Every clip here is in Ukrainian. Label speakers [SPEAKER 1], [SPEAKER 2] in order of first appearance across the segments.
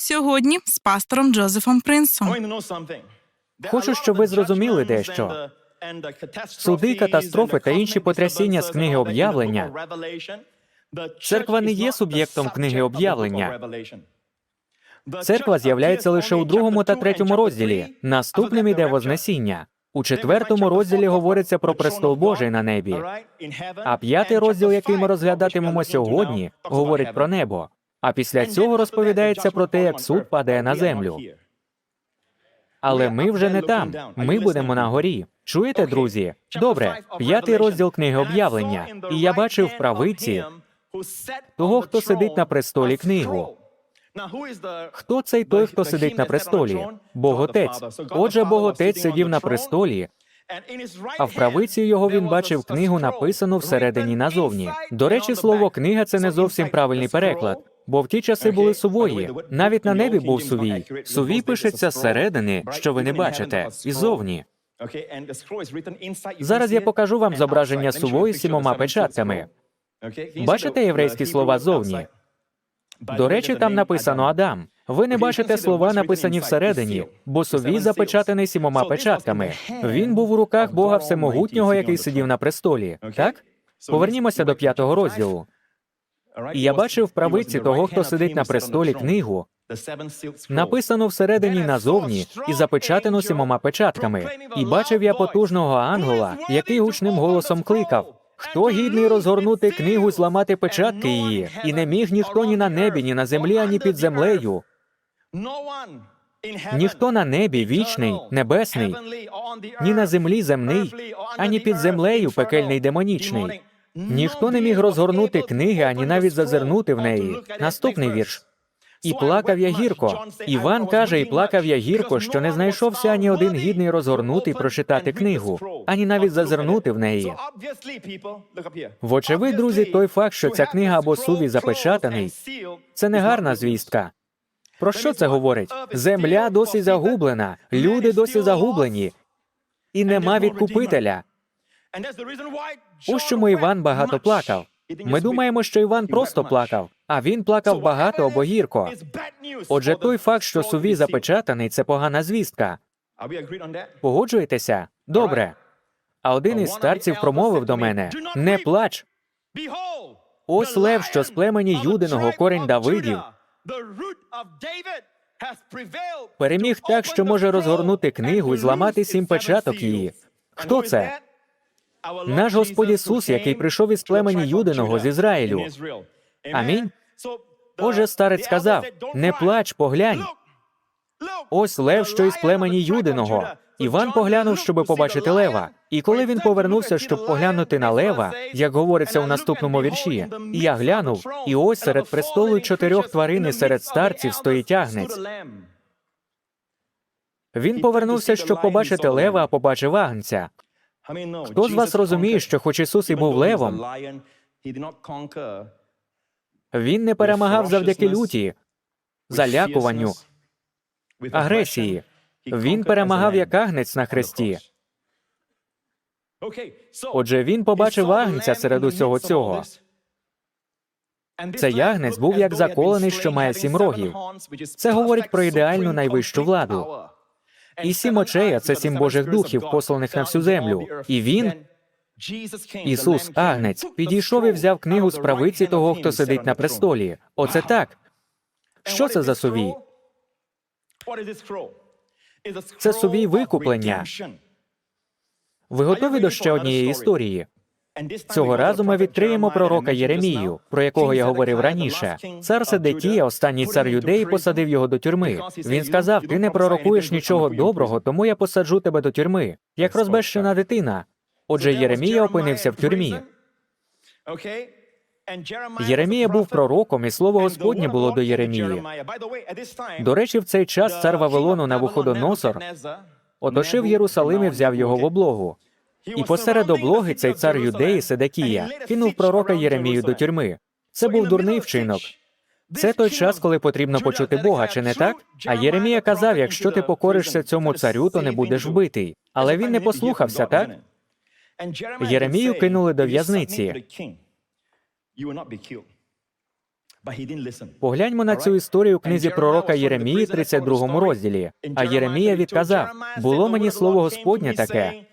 [SPEAKER 1] Сьогодні з пастором Джозефом Принсом.
[SPEAKER 2] Хочу, щоб ви зрозуміли дещо.
[SPEAKER 3] Суди, катастрофи та інші потрясіння з книги об'явлення. Церква не є суб'єктом книги об'явлення.
[SPEAKER 2] Церква з'являється лише у другому та третьому розділі. Наступним іде Вознесіння. У четвертому розділі говориться про престол Божий на небі. А п'ятий розділ, який ми розглядатимемо сьогодні, говорить про небо. А після цього розповідається про те, як суд падає на землю. Але ми вже не там. Ми будемо на горі. Чуєте, друзі? Добре, п'ятий розділ книги об'явлення. І я бачив в правиці того, хто сидить на престолі книгу. Хто цей той, хто сидить на престолі? Боготець. Отже, Боготець сидів на престолі, а в правиці його він бачив книгу, написану всередині назовні. До речі, слово книга це не зовсім правильний переклад, бо в ті часи були сувої. Навіть на небі був сувій. Сувій пишеться зсередини, що ви не бачите, і зовні. Зараз я покажу вам зображення сувої сімома печатками. Бачите єврейські слова зовні? До речі, там написано Адам. Ви не бачите слова, написані всередині, бо сувій запечатаний сімома печатками. Він був у руках Бога Всемогутнього, який сидів на престолі. Так? Повернімося до п'ятого розділу. І я бачив правиці того, хто сидить на престолі книгу, написану всередині назовні і запечатану сімома печатками. І бачив я потужного ангела, який гучним голосом кликав. Хто гідний розгорнути книгу, зламати печатки її, і не міг ніхто ні на небі, ні на землі, ані під землею. Ніхто на небі вічний, небесний, ні на землі земний, ані під землею пекельний демонічний. Ніхто не міг розгорнути книги, ані навіть зазирнути в неї. Наступний вірш. І плакав я гірко. Іван каже, і плакав я гірко, що не знайшовся ані один гідний розгорнути і прочитати книгу, ані навіть зазирнути в неї. Вочевидь, друзі, той факт, що ця книга або сувій запечатаний, це не гарна звістка. Про що це говорить? Земля досі загублена, люди досі загублені, і нема відкупителя. Ось чому Іван багато плакав. Ми думаємо, що Іван просто плакав, а він плакав багато або гірко. Отже, той факт, що сувій запечатаний, це погана звістка. Погоджуєтеся? Добре. А один із старців промовив до мене: не плач. Ось лев, що з племені Юдиного корінь Давидів, переміг так, що може розгорнути книгу і зламати сім печаток її. Хто це? Наш Господь Ісус, який прийшов із племені Юдиного з Ізраїлю. Амінь. Отже, старець сказав: не плач, поглянь. Ось лев, що із племені Юдиного. Іван поглянув, щоби побачити лева. І коли він повернувся, щоб поглянути на лева, як говориться у наступному вірші, я глянув, і ось серед престолу чотирьох тварин і серед старців стоїть агнець. Він повернувся, щоб побачити лева, а побачив агнця.
[SPEAKER 3] Хто з вас розуміє, що хоч Ісус і був левом,
[SPEAKER 2] Він не перемагав завдяки люті, залякуванню, агресії. Він перемагав як агнець на хресті. Отже, він побачив агнця серед усього цього. Цей агнець був як заколений, що має сім рогів. Це говорить про ідеальну найвищу владу. І сім очей, а це сім Божих духів, посланих на всю землю. І він, Ісус, агнець, підійшов і взяв книгу з правиці того, хто сидить на престолі. Оце так. Що це за сувій?
[SPEAKER 3] Це сувій викуплення.
[SPEAKER 2] Ви готові до ще однієї історії? Цього разу ми відкриємо пророка Єремію, про якого я говорив раніше. Цар Седекія, останній цар юдеї, посадив його до тюрми. Він сказав: Ти не пророкуєш нічого доброго, тому я посаджу тебе до тюрми, як розбещена дитина. Отже, Єремія опинився в тюрмі. Єремія був пророком, і слово Господнє було до Єремії. До речі, в цей час цар Вавилону Навуходоносор оточив Єрусалим і взяв його в облогу. І посеред облоги цей цар юдеї Седекія кинув пророка Єремію до тюрми. Це був дурний вчинок. Це той час, коли потрібно почути Бога, чи не так? А Єремія казав: якщо ти покоришся цьому царю, то не будеш вбитий. Але він не послухався, так?
[SPEAKER 3] Єремію кинули до в'язниці.
[SPEAKER 2] Погляньмо на цю історію у книзі пророка Єремії, 32 розділі. А Єремія відказав: було мені слово Господнє таке.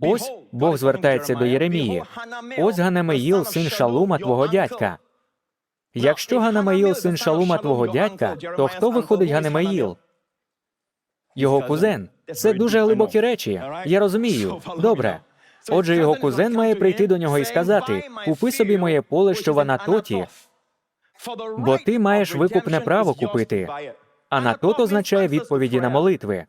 [SPEAKER 2] Ось Бог звертається до Єремії. Ось Ганамеїл, син Шалума, твого дядька. Якщо Ганамаїл син Шалума твого дядька, то хто виходить Ганамаїл? Його кузен. Це дуже глибокі речі. Я розумію. Добре. Отже, його кузен має прийти до нього і сказати: Купи собі моє поле, що в Анатоті, бо ти маєш викупне право купити. Анатот означає відповіді на молитви.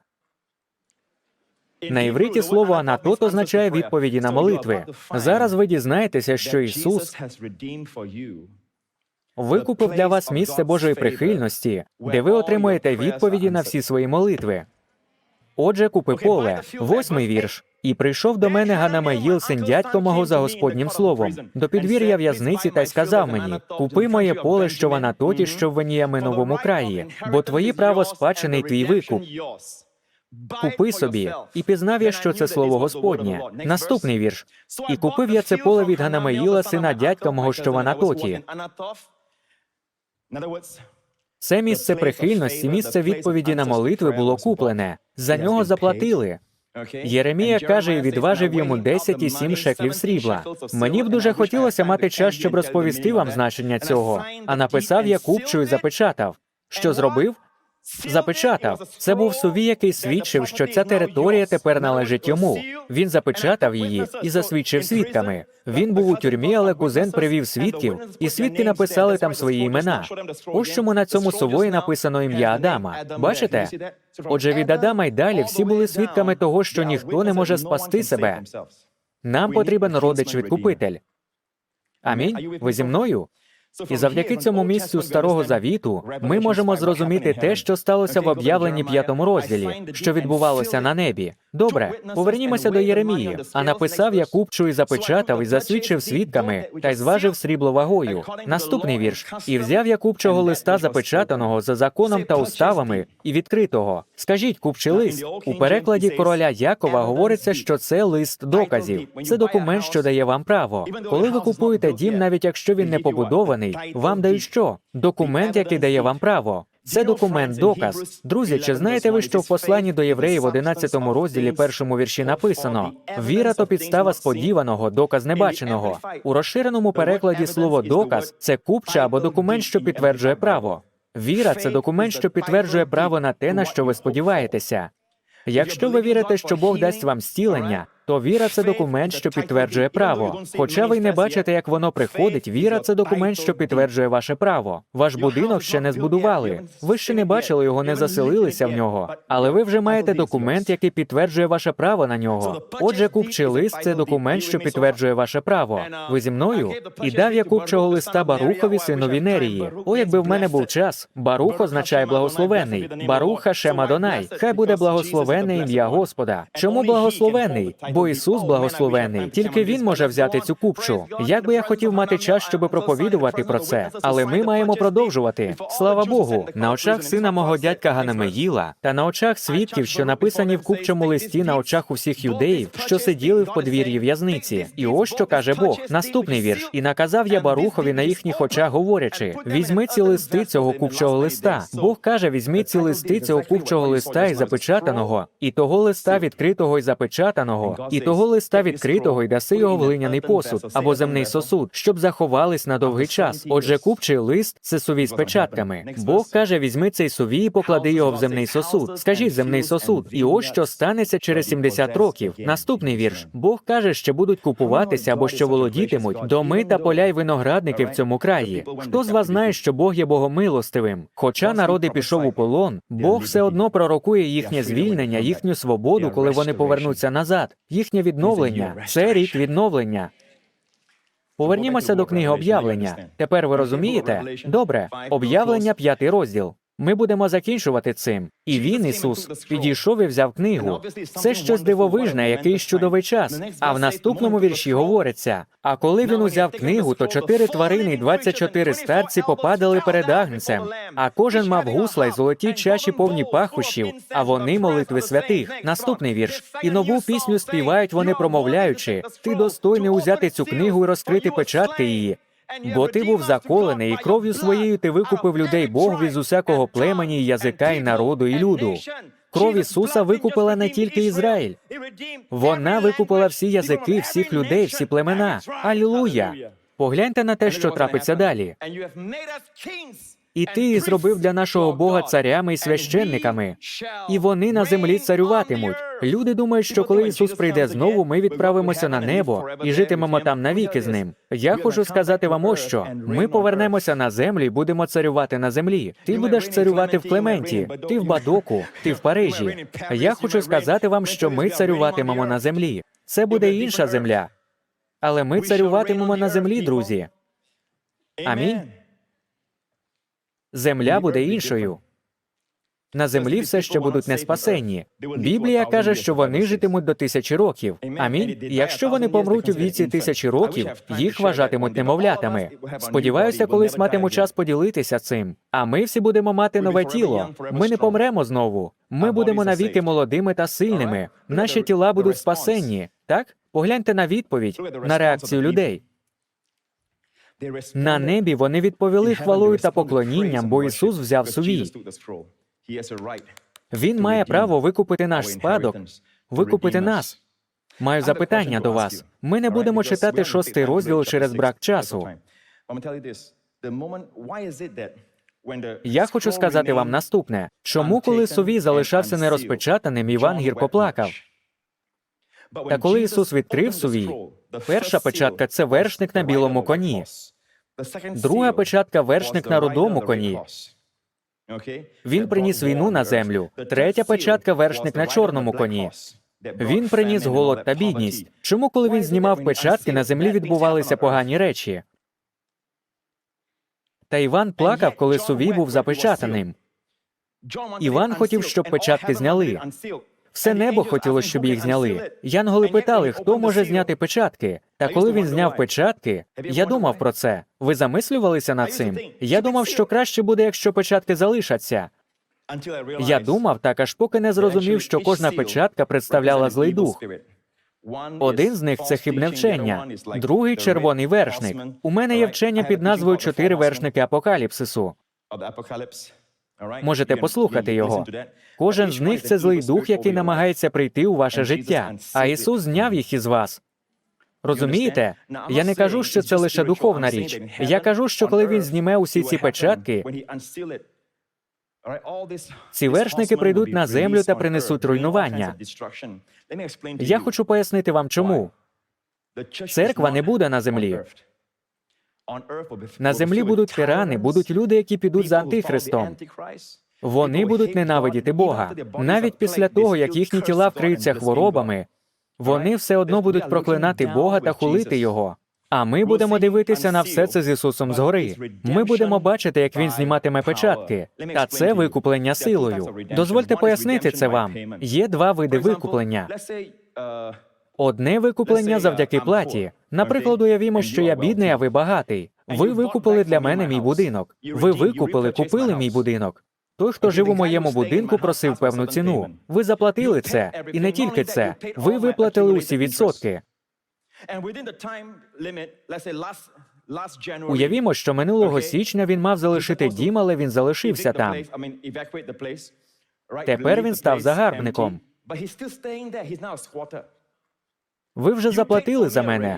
[SPEAKER 3] На івриті слово анатот означає відповіді на молитви.
[SPEAKER 2] Зараз ви дізнаєтеся, що Ісус викупив для вас місце Божої прихильності, де ви отримуєте відповіді на всі свої молитви. Отже, купи поле, восьмий вірш. І прийшов до мене Ганамаїл, син дядько мого за Господнім словом, до підвір'я в'язниці та й сказав мені: Купи моє поле, що в Анатоті, що в Веніяминовому краї, бо твої право спадщини й твій викуп. Купи собі, і пізнав я, що це слово Господнє. Наступний вірш. І купив я це поле від Ганамаїла, сина дядька мого, що в Анатоті. Це місце прихильності, місце відповіді на молитви було куплене. За нього заплатили. Єремія каже і відважив йому 10,7 шеклів срібла. Мені б дуже хотілося мати час, щоб розповісти вам значення цього. А написав я купчу і запечатав. Що зробив? Запечатав. Це був сувій, який свідчив, що ця територія тепер належить йому. Він запечатав її і засвідчив свідками. Він був у тюрмі, але кузен привів свідків, і свідки написали там свої імена. Ось чому на цьому сувої написано ім'я Адама. Бачите? Отже, від Адама й далі всі були свідками того, що ніхто не може спасти себе. Нам потрібен родич-відкупитель. Амінь. Ви зі мною? І завдяки цьому місцю старого завіту ми можемо зрозуміти те, що сталося в об'явленні п'ятому розділі, що відбувалося на небі. Добре, повернімося до Єремії. А написав я купчу і запечатав, і засвідчив свідками, та й зважив срібло вагою. Наступний вірш. І взяв я купчого листа запечатаного за законом та уставами і відкритого. Скажіть, купчий лист у перекладі короля Якова говориться, що це лист доказів. Це документ, що дає вам право. Коли ви купуєте дім, навіть якщо він не побудований, вам дають що? Документ, який дає вам право. Це документ, доказ. Друзі, чи знаєте ви, що в посланні до євреїв в 11 розділі першому вірші написано: віра то підстава сподіваного, доказ небаченого. У розширеному перекладі слово доказ це купча або документ, що підтверджує право. Віра це документ, що підтверджує право на те, на що ви сподіваєтеся. Якщо ви вірите, що Бог дасть вам зцілення, то віра це документ, що підтверджує право. Хоча ви не бачите, як воно приходить, віра це документ, що підтверджує ваше право. Ваш будинок ще не збудували. Ви ще не бачили його, не заселилися в нього. Але ви вже маєте документ, який підтверджує ваше право на нього. Отже, купчий лист це документ, що підтверджує ваше право. Ви зі мною? І дав я купчого листа Барухові, синові Нерії. О, якби в мене був час. Барух означає благословений. Баруха Шема Донай. Хай буде благословене ім'я Господа. Чому благословений? Бо Ісус благословений. Тільки Він може взяти цю купчу. Як би я хотів мати час, щоб проповідувати про це, але ми маємо продовжувати. Слава Богу, на очах сина мого дядька Ганамеїла та на очах свідків, що написані в купчому листі на очах усіх юдеїв, що сиділи в подвір'ї в'язниці. І ось що каже Бог. Наступний вірш. І наказав я Барухові на їхніх очах, говорячи: візьми ці листи цього купчого листа. Бог каже: візьми ці листи цього купчого листа і запечатаного, і того листа відкритого і запечатаного, і того листа відкритого і даси його в глиняний посуд або земний сосуд, щоб заховались на довгий час. Отже, купчий лист це сувій з печатками. Бог каже: візьми цей сувій і поклади його в земний сосуд. Скажіть земний сосуд, і ось що станеться через 70 років. Наступний вірш. Бог каже, що будуть купуватися або що володітимуть доми та поля й виноградники в цьому краї. Хто з вас знає, що Бог є богомилостивим? Хоча народи пішов у полон, Бог все одно пророкує їхнє звільнення, їхню свободу, коли вони повернуться назад. Їхнє відновлення це рік відновлення. Повернімося до книги об'явлення. Тепер ви розумієте? Добре, об'явлення п'ятий розділ. Ми будемо закінчувати цим. І він, Ісус, підійшов і взяв книгу. Це щось дивовижне, якийсь чудовий час. А в наступному вірші говориться: а коли він узяв книгу, то чотири тварини двадцять чотири старці попадали перед агнцем. А кожен мав гусла й золоті чаші повні пахощів, а вони молитви святих. Наступний вірш. І нову пісню співають вони, промовляючи: Ти достойний узяти цю книгу і розкрити печатки її. Бо ти був заколений, і кров'ю своєю ти викупив людей Богові з усякого племені, язика, і народу, і люду. Кров Ісуса викупила не тільки Ізраїль. Вона викупила всі язики, всіх людей, всі племена. Алілуя! Погляньте на те, що трапиться далі. І ти зробив для нашого Бога царями і священниками, і вони на землі царюватимуть. Люди думають, що коли Ісус прийде знову, ми відправимося на небо і житимемо там навіки з ним. Я хочу сказати вам ось що ми повернемося на землю і будемо царювати на землі. Ти будеш царювати в Клементі, ти в Бадоку, ти в Парижі. Я хочу сказати вам, що ми царюватимемо на землі. Це буде інша земля. Але ми царюватимемо на землі, друзі. Амінь. Земля буде іншою. На землі все ще будуть неспасенні. Біблія каже, що вони житимуть до тисячі років. Амінь. Якщо вони помруть у віці тисячі років, їх вважатимуть немовлятами. Сподіваюся, колись матиму час поділитися цим. А ми всі будемо мати нове тіло. Ми не помремо знову. Ми будемо навіки молодими та сильними. Наші тіла будуть спасенні. Так? Погляньте на відповідь, на реакцію людей. На небі вони відповіли хвалою та поклонінням, бо Ісус взяв сувій. Він має право викупити наш спадок, викупити нас. Маю запитання до вас. Ми не будемо читати шостий розділ через брак часу. Я хочу сказати вам наступне: чому, коли сувій залишався нерозпечатаним, Іван гірко плакав? Та коли Ісус відкрив сувій, перша печатка це вершник на білому коні, друга печатка вершник на рудому коні. Він приніс війну на землю. Третя печатка вершник на чорному коні. Він приніс голод та бідність. Чому, коли він знімав печатки, на землі відбувалися погані речі? Та Іван плакав, коли сувій був запечатаним.
[SPEAKER 3] Іван хотів, щоб печатки зняли.
[SPEAKER 2] Все небо хотіло, щоб їх зняли. Янголи питали, хто може зняти печатки. Та коли він зняв печатки, я думав про це. Ви замислювалися над цим? Я думав, що краще буде, якщо печатки залишаться. Я думав так, аж поки не зрозумів, що кожна печатка представляла злий дух. Один з них це хибне вчення, другий червоний вершник. У мене є вчення під назвою Чотири вершники апокаліпсису. Можете послухати його. Кожен з них це злий дух, який намагається прийти у ваше життя. А Ісус зняв їх із вас. Розумієте? Я не кажу, що це лише духовна річ. Я кажу, що коли він зніме усі ці печатки, ці вершники прийдуть на землю та принесуть руйнування. Я хочу пояснити вам, чому. Церква не буде на землі. На землі будуть тирани, будуть люди, які підуть за антихристом. Вони будуть ненавидіти Бога. Навіть після того, як їхні тіла вкриються хворобами, вони все одно будуть проклинати Бога та хулити Його. А ми будемо дивитися на все це з Ісусом згори. Ми будемо бачити, як він зніматиме печатки. Та це викуплення силою. Дозвольте пояснити це вам. Є два види викуплення. Одне викуплення завдяки платі. Наприклад, уявімо, що я бідний, а ви багатий. Ви викупили для мене мій будинок. Ви викупили, купили мій будинок. Той, хто жив у моєму будинку, просив певну ціну. Ви заплатили це, і не тільки це. Ви виплатили усі відсотки. Уявімо, що минулого січня він мав залишити дім, але він залишився там. Тепер він став загарбником. Ви вже заплатили за мене.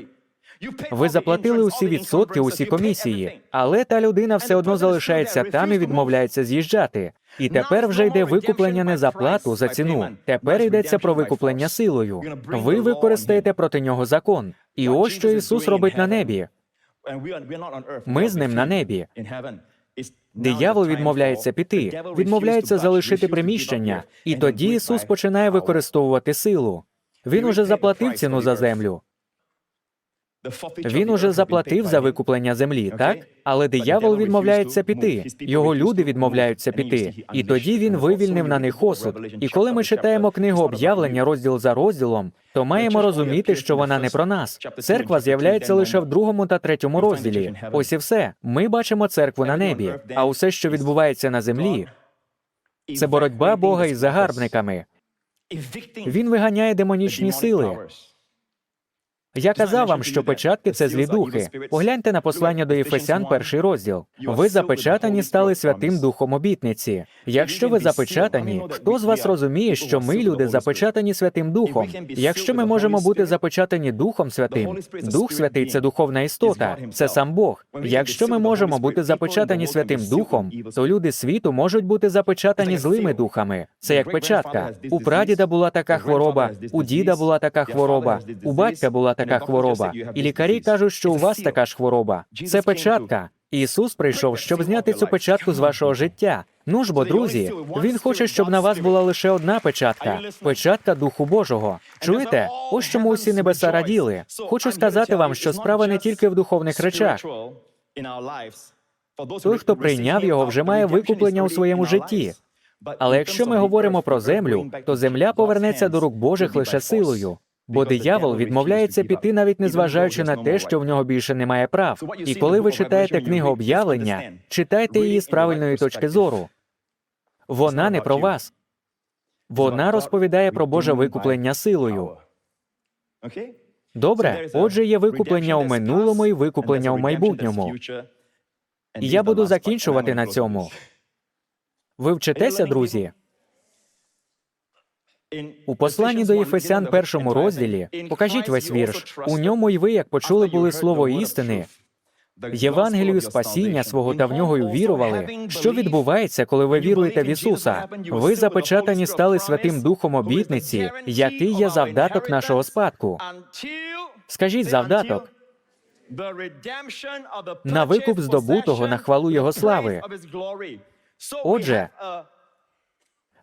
[SPEAKER 2] Ви заплатили усі відсотки, усі комісії, але та людина все одно залишається там і відмовляється з'їжджати. І тепер вже йде викуплення не за плату, за ціну. Тепер йдеться про викуплення силою. Ви використаєте проти нього закон. І ось що Ісус робить на небі.
[SPEAKER 3] Ми з ним на небі.
[SPEAKER 2] Диявол відмовляється піти, відмовляється залишити приміщення, і тоді Ісус починає використовувати силу. Він уже заплатив ціну за землю. Він уже заплатив за викуплення землі, так? Але диявол відмовляється піти. Його люди відмовляються піти. І тоді він вивільнив на них осуд. І коли ми читаємо книгу об'явлення розділ за розділом, то маємо розуміти, що вона не про нас. Церква з'являється лише в другому та третьому розділі. Ось і все. Ми бачимо церкву на небі. А усе, що відбувається на землі, це боротьба Бога із загарбниками. Він виганяє демонічні сили. Я казав вам, що печатки це злі духи. Погляньте на послання до Єфесян, перший розділ. Ви запечатані стали святим духом обітниці. Якщо ви запечатані, хто з вас розуміє, що ми, люди, запечатані святим духом? Якщо ми можемо бути запечатані Духом Святим, Дух Святий це духовна істота, це сам Бог. Якщо ми можемо бути запечатані Святим Духом, то люди світу можуть бути запечатані злими духами. Це як печатка. У прадіда була така хвороба, у діда була така хвороба, у батька була така хвороба. І лікарі кажуть, що у вас така ж хвороба. Це печатка. Ісус прийшов, щоб зняти цю печатку з вашого життя. Ну ж бо, друзі, він хоче, щоб на вас була лише одна печатка печатка Духу Божого. Чуєте? Ось чому усі небеса раділи. Хочу сказати вам, що справа не тільки в духовних речах.
[SPEAKER 3] Той, хто прийняв його, вже має викуплення у своєму житті.
[SPEAKER 2] Але якщо ми говоримо про землю, то земля повернеться до рук Божих лише силою. Бо диявол відмовляється піти, навіть незважаючи на те, що в нього більше немає прав. І коли ви читаєте книгу об'явлення, читайте її з правильної точки зору. Вона не про вас. Вона розповідає про Боже викуплення силою. Добре, отже, є викуплення у минулому і викуплення у майбутньому. І я буду закінчувати на цьому. Ви вчитеся, друзі? У посланні до Єфесян першому розділі покажіть весь вірш. У ньому й ви, як почули, були слово істини, Євангелію спасіння свого та в нього й вірували. Що відбувається, коли ви віруєте в Ісуса? Ви запечатані стали Святим Духом обітниці, який є завдаток нашого спадку. Скажіть завдаток.
[SPEAKER 3] на викуп здобутого на хвалу Його слави.
[SPEAKER 2] Отже,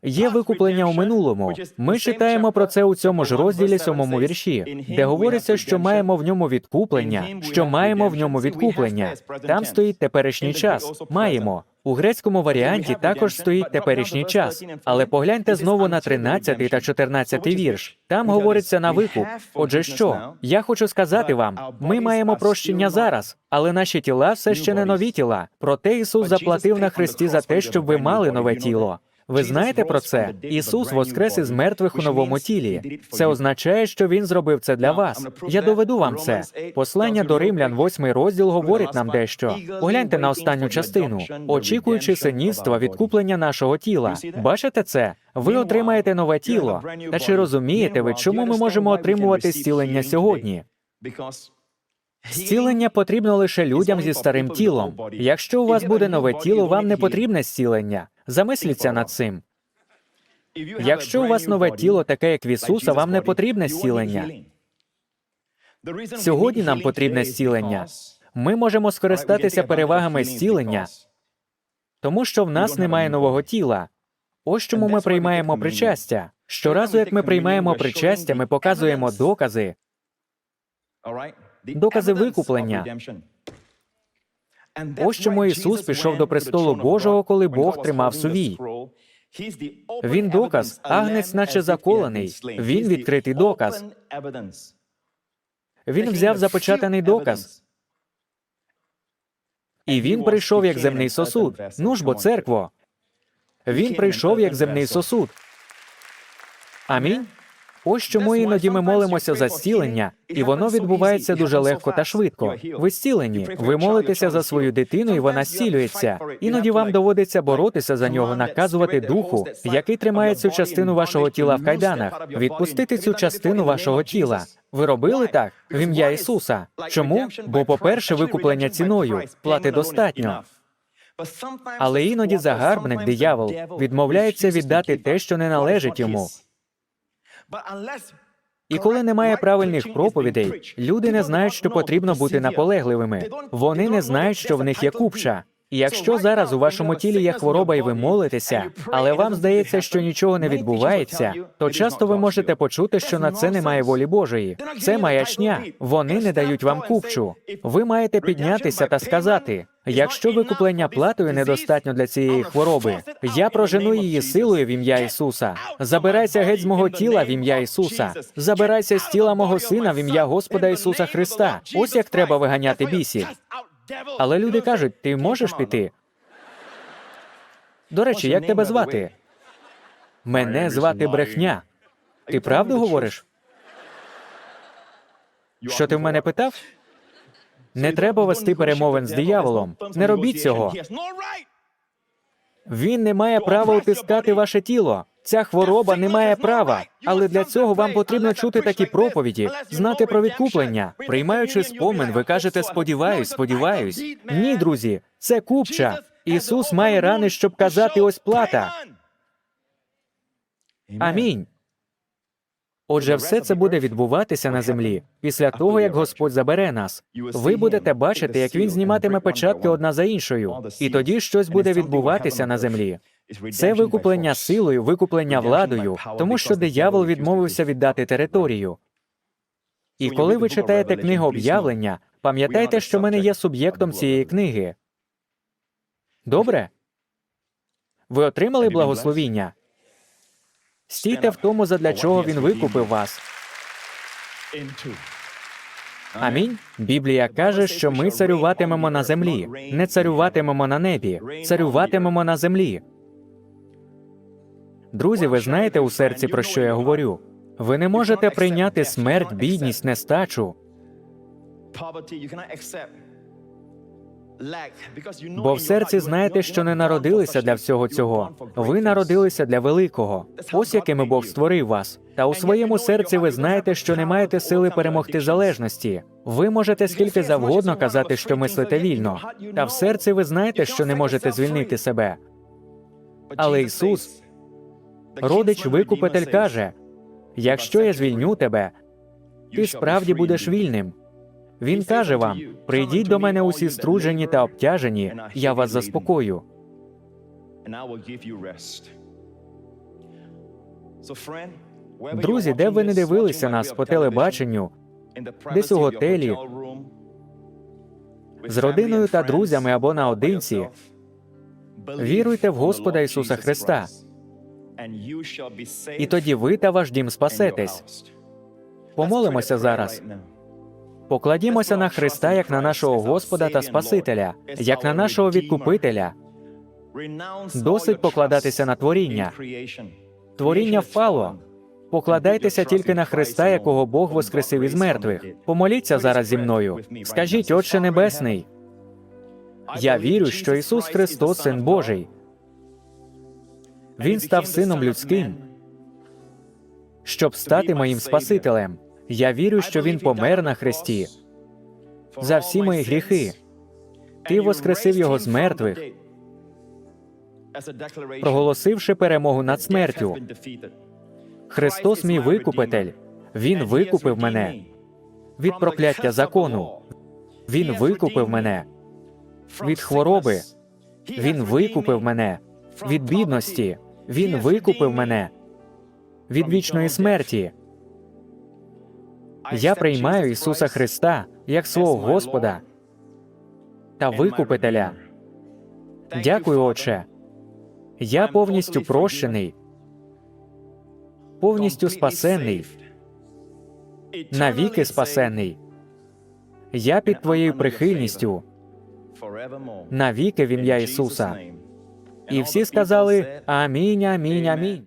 [SPEAKER 2] Є викуплення у минулому. Ми читаємо про це у цьому ж розділі сьомому вірші, де говориться, що маємо в ньому відкуплення, що маємо в ньому відкуплення. Там стоїть теперішній час. Маємо. У грецькому варіанті також стоїть теперішній час. Але погляньте знову на 13 та 14 вірш. Там говориться на викуп. Отже, що? Я хочу сказати вам, ми маємо прощення зараз, але наші тіла все ще не нові тіла. Проте Ісус заплатив на хресті за те, щоб ви мали нове тіло. Ви знаєте про це? Ісус воскрес із мертвих у новому тілі. Це означає, що Він зробив це для вас. Я доведу вам це. Послання до римлян, восьмий розділ, говорить нам дещо. Погляньте на останню частину, очікуючи синівства, відкуплення нашого тіла. Бачите це? Ви отримаєте нове тіло. Та чи розумієте ви, чому ми можемо отримувати зцілення сьогодні? Зцілення потрібно лише людям зі старим тілом. Якщо у вас буде нове тіло, вам не потрібне зцілення. Замисліться над цим.
[SPEAKER 3] Якщо у вас нове тіло, таке як в Ісуса, вам не потрібне зцілення.
[SPEAKER 2] Сьогодні нам потрібне зцілення. Ми можемо скористатися перевагами зцілення, тому що в нас немає нового тіла. Ось чому ми приймаємо причастя. Щоразу, як ми приймаємо причастя, ми показуємо докази,
[SPEAKER 3] докази викуплення.
[SPEAKER 2] Ось чому Ісус пішов до престолу Божого, коли Бог тримав сувій. Він доказ, агнець, наче заколений. Він відкритий доказ. Він взяв запечатаний доказ. І він прийшов як земний сосуд. Ну ж бо, церкво. Він прийшов як земний сосуд. Амінь. Ось чому іноді ми молимося за зцілення, і воно відбувається дуже легко та швидко. Ви зцілені, ви молитеся за свою дитину, і вона зцілюється. Іноді вам доводиться боротися за нього, наказувати духу, який тримає цю частину вашого тіла в кайданах, відпустити цю частину вашого тіла. Ви робили так в ім'я Ісуса. Чому? Бо, по-перше, викуплення ціною плати достатньо. Але іноді загарбник, диявол, відмовляється віддати те, що не належить йому. І коли немає правильних проповідей, люди не знають, що потрібно бути наполегливими. Вони не знають, що в них є купча. І якщо зараз у вашому тілі є хвороба, і ви молитеся, але вам здається, що нічого не відбувається, то часто ви можете почути, що на це немає волі Божої. Це маячня. Вони не дають вам купчу. Ви маєте піднятися та сказати: якщо викуплення платою недостатньо для цієї хвороби, я прожену її силою в ім'я Ісуса. Забирайся геть з мого тіла в ім'я Ісуса. Забирайся з тіла мого сина в ім'я Господа Ісуса Христа. Ось як треба виганяти бісів. Але люди кажуть, ти можеш піти? До речі, як тебе звати? Мене звати брехня. Ти правду говориш? Що ти в мене питав? Не треба вести перемовин з дияволом. Не робіть цього. Він не має права утискати ваше тіло. Ця хвороба не має права. Але для цього вам потрібно чути такі проповіді, знати про відкуплення. Приймаючи спомин, ви кажете сподіваюсь, сподіваюсь. Ні, друзі, це купча. Ісус має рани, щоб казати ось плата. Амінь. Отже, все це буде відбуватися на землі після того, як Господь забере нас. Ви будете бачити, як він зніматиме печатки одна за іншою, і тоді щось буде відбуватися на землі. Це викуплення силою, викуплення владою, тому що диявол відмовився віддати територію. І коли ви читаєте книгу об'явлення, пам'ятайте, що ми не є суб'єктом цієї книги. Добре? Ви отримали благословіння? Стійте в тому, задля чого він викупив вас. Амінь. Біблія каже, що ми царюватимемо на землі, не царюватимемо на небі, царюватимемо на землі. Друзі, ви знаєте у серці про що я говорю? Ви не можете прийняти смерть, бідність, нестачу, бо в серці знаєте, що не народилися для всього цього. Ви народилися для великого. Ось якими Бог створив вас. Та у своєму серці ви знаєте, що не маєте сили перемогти залежності. Ви можете скільки завгодно казати, що мислите вільно. Та в серці ви знаєте, що не можете звільнити себе. Але Ісус, родич викупитель, каже: якщо я звільню тебе, ти справді будеш вільним. Він каже вам: прийдіть до мене усі струджені та обтяжені, я вас заспокою. Друзі, де б ви не дивилися нас по телебаченню,
[SPEAKER 3] десь у готелі,
[SPEAKER 2] з родиною та друзями або наодинці, віруйте в Господа Ісуса Христа, і тоді ви та ваш дім спасетесь. Помолимося зараз. Покладімося на Христа як на нашого Господа та Спасителя, як на нашого відкупителя.
[SPEAKER 3] Досить покладатися на творіння.
[SPEAKER 2] Творіння впало. Покладайтеся тільки на Христа, якого Бог воскресив із мертвих. Помоліться зараз зі мною. Скажіть, Отче Небесний, я вірю, що Ісус Христос Син Божий. Він став сином людським, щоб стати моїм Спасителем. Я вірю, що Він помер на хресті за всі мої гріхи. Ти воскресив його з мертвих, проголосивши перемогу над смертю. Христос, мій викупитель, Він викупив мене від прокляття закону. Він викупив мене від хвороби. Він викупив мене від бідності. Він викупив мене від вічної смерті. Я приймаю Ісуса Христа як свого Господа та Викупителя. Дякую, Отче. Я повністю прощений, повністю спасенний, навіки спасенний. Я під Твоєю прихильністю, навіки в ім'я Ісуса. І всі сказали Амінь, амінь, амінь.